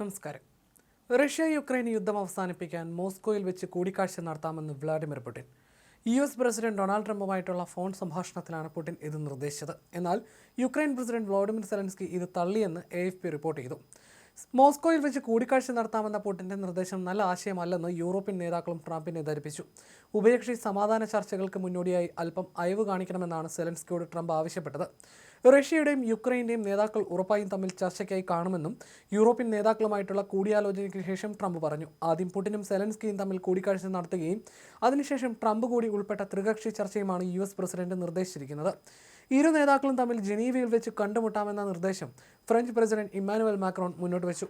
നമസ്കാരം. Russia Ukraine യുദ്ധം അവസാനിപ്പിക്കാൻ മോസ്കോയിൽ വെച്ച് കൂടിക്കാഴ്ച നടത്താമെന്ന് Vladimir Putin. U S president Donald ട്രംപുമായിട്ടുള്ള phone സംഭാഷണത്തിലാണ് പുടിൻ ഇത് നിർദ്ദേശിച്ചത്. എന്നാൽ യുക്രൈൻ പ്രസിഡന്റ് വ്ളാഡിമിർ സെലൻസ്കി ഇത് തള്ളിയെന്ന് എ എഫ് പി റിപ്പോർട്ട് ചെയ്തു. മോസ്കോയിൽ വെച്ച് കൂടിക്കാഴ്ച നടത്താമെന്ന പുടിന്റെ നിർദ്ദേശം നല്ല ആശയമല്ലെന്ന് യൂറോപ്യൻ നേതാക്കളും ട്രംപിനെ ധരിപ്പിച്ചു. ഉഭയകക്ഷി സമാധാന ചർച്ചകൾക്ക് മുന്നോടിയായി അല്പം അയവ് കാണിക്കണമെന്നാണ് സെലൻസ്കിയോട് ട്രംപ് ആവശ്യപ്പെട്ടത്. റഷ്യയുടെയും യുക്രൈന്റെയും നേതാക്കൾ ഉറപ്പായും തമ്മിൽ ചർച്ചയ്ക്കായി കാണുമെന്നും യൂറോപ്യൻ നേതാക്കളുമായിട്ടുള്ള കൂടിയാലോചനയ്ക്ക് ശേഷം ട്രംപ് പറഞ്ഞു. ആദ്യം പുടിനും സെലൻസ്കിയും തമ്മിൽ കൂടിക്കാഴ്ച നടത്തുകയും അതിനുശേഷം ട്രംപ് കൂടി ഉൾപ്പെട്ട ത്രികക്ഷി ചർച്ചയുമാണ് യു പ്രസിഡന്റ് നിർദ്ദേശിച്ചിരിക്കുന്നത്. ഇരു നേതാക്കളും തമ്മിൽ ജനീവയിൽ വെച്ച് കണ്ടുമുട്ടാമെന്ന നിർദ്ദേശം ഫ്രഞ്ച് പ്രസിഡന്റ് ഇമ്മാനുവൽ മാക്രോൺ മുന്നോട്ട് വെച്ചു.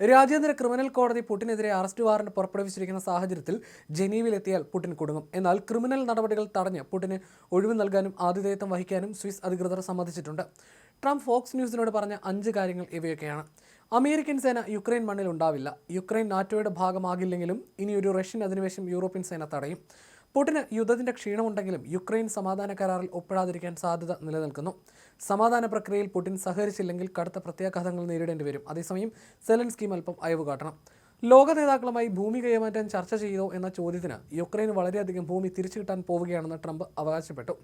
രാജ്യാന്തര ക്രിമിനൽ കോടതി പുടിനെതിരെ അറസ്റ്റ് വാറന്റ് പുറപ്പെടുവിച്ചിരിക്കുന്ന സാഹചര്യത്തിൽ ജനീവിലെത്തിയാൽ പുടിൻ കുടുങ്ങും. എന്നാൽ ക്രിമിനൽ നടപടികൾ തടഞ്ഞ് പുടിന് ഒഴിവ് നൽകാനും ആതിഥേയത്വം വഹിക്കാനും സ്വിസ് അധികൃതർ സമ്മതിച്ചിട്ടുണ്ട്. ട്രംപ് ഫോക്സ് ന്യൂസിനോട് പറഞ്ഞ അഞ്ച് കാര്യങ്ങൾ ഇവയൊക്കെയാണ്. അമേരിക്കൻ സേന യുക്രൈൻ മണ്ണിൽ ഉണ്ടാവില്ല. യുക്രൈൻ നാറ്റോയുടെ ഭാഗമാകില്ലെങ്കിലും ഇനിയൊരു റഷ്യൻ അധിനിവേശം യൂറോപ്യൻ സേന തടയും. പുടിന് യുദ്ധത്തിന്റെ ക്ഷീണമുണ്ടെങ്കിലും യുക്രൈൻ സമാധാന കരാറിൽ ഒപ്പിടാതിരിക്കാൻ സാധ്യത നിലനിൽക്കുന്നു. സമാധാന പ്രക്രിയയിൽ പുടിൻ സഹകരിച്ചില്ലെങ്കിൽ കടുത്ത പ്രത്യാഘാതങ്ങൾ നേരിടേണ്ടി വരും. അതേസമയം സെലൻസ്കിയും അല്പം അയവ് കാട്ടണം. ലോക നേതാക്കളുമായി ഭൂമി കൈമാറ്റാൻ ചർച്ച ചെയ്തോ എന്ന ചോദ്യത്തിന് യുക്രൈന് വളരെയധികം ഭൂമി തിരിച്ചു കിട്ടാൻ പോവുകയാണെന്ന് ട്രംപ് അവകാശപ്പെട്ടു.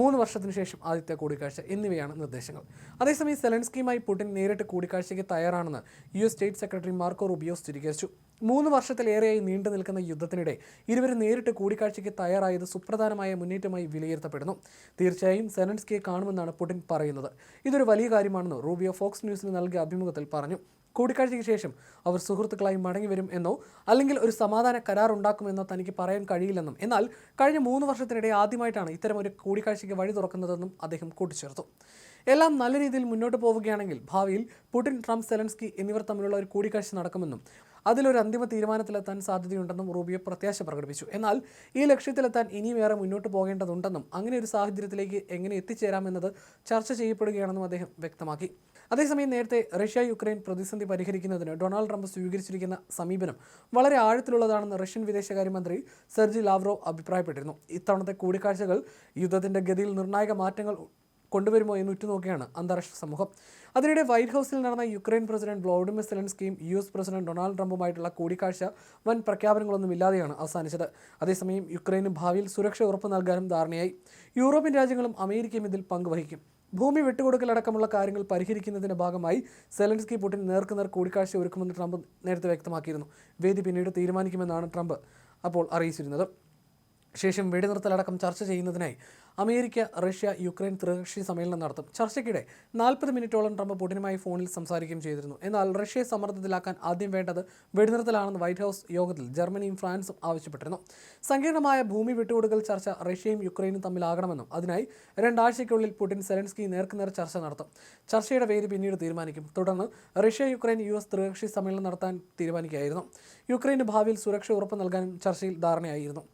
മൂന്ന് വർഷത്തിനു ശേഷം ആദ്യത്തെ കൂടിക്കാഴ്ച എന്നിവയാണ് നിർദ്ദേശങ്ങൾ. അതേസമയം സെലൻസ്കിയുമായി പുടിൻ നേരിട്ട് കൂടിക്കാഴ്ചയ്ക്ക് തയ്യാറാണെന്ന് U S state secretary Marco Rubio സ്ഥിരീകരിച്ചു. മൂന്ന് വർഷത്തിലേറെയായി നീണ്ടു നിൽക്കുന്ന യുദ്ധത്തിനിടെ ഇരുവരും നേരിട്ട് കൂടിക്കാഴ്ചയ്ക്ക് തയ്യാറായത് സുപ്രധാനമായ മുന്നേറ്റമായി വിലയിരുത്തപ്പെടുന്നു. തീർച്ചയായും സെലൻസ്കിയെ കാണുമെന്നാണ് പുടിൻ പറയുന്നത്. ഇതൊരു വലിയ കാര്യമാണെന്ന് റൂബിയോ ഫോക്സ് ന്യൂസിന് നൽകിയ അഭിമുഖത്തിൽ പറഞ്ഞു. കൂടിക്കാഴ്ചയ്ക്ക് ശേഷം അവർ സുഹൃത്തുക്കളായി മടങ്ങി വരും എന്നോ അല്ലെങ്കിൽ ഒരു സമാധാന കരാർ ഉണ്ടാക്കുമെന്നോ തനിക്ക് പറയാൻ കഴിയില്ലെന്നും. എന്നാൽ കഴിഞ്ഞ മൂന്ന് വർഷത്തിനിടെ ആദ്യമായിട്ടാണ് ഇത്തരം ഒരു കൂടിക്കാഴ്ചയ്ക്ക് വഴി തുറക്കുന്നതെന്നും അദ്ദേഹം കൂട്ടിച്ചേർത്തു. എല്ലാം നല്ല രീതിയിൽ മുന്നോട്ട് പോവുകയാണെങ്കിൽ ഭാവിയിൽ പുടിൻ ട്രംപ് സെലൻസ്കി എന്നിവർ തമ്മിലുള്ള ഒരു കൂടിക്കാഴ്ച നടക്കുമെന്നും അതിലൊരു അന്തിമ തീരുമാനത്തിലെത്താൻ സാധ്യതയുണ്ടെന്നും റൂബിയോ പ്രത്യാശ പ്രകടിപ്പിച്ചു. എന്നാൽ ഈ ലക്ഷ്യത്തിലെത്താൻ ഇനിയും ഏറെ മുന്നോട്ട് പോകേണ്ടതുണ്ടെന്നും അങ്ങനെ ഒരു സാഹചര്യത്തിലേക്ക് എങ്ങനെ എത്തിച്ചേരാമെന്നത് ചർച്ച ചെയ്യപ്പെടുകയാണെന്നും അദ്ദേഹം വ്യക്തമാക്കി. അതേസമയം നേരത്തെ റഷ്യ യുക്രൈൻ പ്രതിസന്ധി പരിഹരിക്കുന്നതിന് ഡൊണാൾഡ് ട്രംപ് സ്വീകരിച്ചിരിക്കുന്ന സമീപനം വളരെ ആഴത്തിലുള്ളതാണെന്ന് റഷ്യൻ വിദേശകാര്യമന്ത്രി സെർജി ലാവ്റോ അഭിപ്രായപ്പെട്ടിരുന്നു. ഇത്തവണത്തെ കൂടിക്കാഴ്ചകൾ യുദ്ധത്തിന്റെ ഗതിയിൽ നിർണായക മാറ്റങ്ങൾ കൊണ്ടുവരുമോ എന്ന് ഉറ്റുനോക്കിയാണ് അന്താരാഷ്ട്ര സമൂഹം. അതിനിടെ വൈറ്റ് ഹൗസിൽ നടന്ന യുക്രൈൻ പ്രസിഡന്റ് വ്ളോഡിമിർ സെലൻസ്കിയും യു എസ് പ്രസിഡന്റ് ഡൊണാൾഡ് ട്രംപുമായിട്ടുള്ള കൂടിക്കാഴ്ച വൻ പ്രഖ്യാപനങ്ങളൊന്നും ഇല്ലാതെയാണ് അവസാനിച്ചത്. അതേസമയം യുക്രൈന് ഭാവിയിൽ സുരക്ഷ ഉറപ്പ് നൽകാനും ധാരണയായി. യൂറോപ്യൻ രാജ്യങ്ങളും അമേരിക്കയും ഇതിൽ പങ്കുവഹിക്കും. ഭൂമി വിട്ടുകൊടുക്കലടക്കമുള്ള കാര്യങ്ങൾ പരിഹരിക്കുന്നതിന്റെ ഭാഗമായി സെലൻസ്കി പുടിൻ നേർക്കുനേർ കൂടിക്കാഴ്ച ഒരുക്കുമെന്ന് ട്രംപ് നേരത്തെ വ്യക്തമാക്കിയിരുന്നു. വേദി പിന്നീട് തീരുമാനിക്കുമെന്നാണ് ട്രംപ് അപ്പോൾ അറിയിച്ചിരുന്നത്. ശേഷം വെടിനിർത്തലടക്കം ചർച്ച ചെയ്യുന്നതിനായി അമേരിക്ക റഷ്യ യുക്രൈൻ ത്രികക്ഷി സമ്മേളനം നടത്തും. ചർച്ചയ്ക്കിടെ നാൽപ്പത് മിനിറ്റോളം ട്രംപ് പുടിനുമായി ഫോണിൽ സംസാരിക്കുകയും ചെയ്തിരുന്നു. എന്നാൽ റഷ്യയെ സമ്മർദ്ദത്തിലാക്കാൻ ആദ്യം വേണ്ടത് വെടിനിർത്തലാണെന്ന് വൈറ്റ് ഹൗസ് യോഗത്തിൽ ജർമ്മനിയും ഫ്രാൻസും ആവശ്യപ്പെട്ടിരുന്നു. സങ്കീർണമായ ഭൂമി വിട്ടുകൊടുക്കൽ ചർച്ച റഷ്യയും യുക്രൈനും തമ്മിലാകണമെന്നും അതിനായി രണ്ടാഴ്ചയ്ക്കുള്ളിൽ പുടിൻ സെലൻസ്കി നേർക്കുനേർ ചർച്ച നടത്തും. ചർച്ചയുടെ പേര് പിന്നീട് തീരുമാനിക്കും. തുടർന്ന് റഷ്യ യുക്രൈൻ യു എസ് ത്രികക്ഷി സമ്മേളനം നടത്താൻ തീരുമാനിക്കുകയായിരുന്നു. യുക്രൈന് ഭാവിയിൽ സുരക്ഷ ഉറപ്പ് നൽകാനും ചർച്ചയിൽ ധാരണയായിരുന്നു.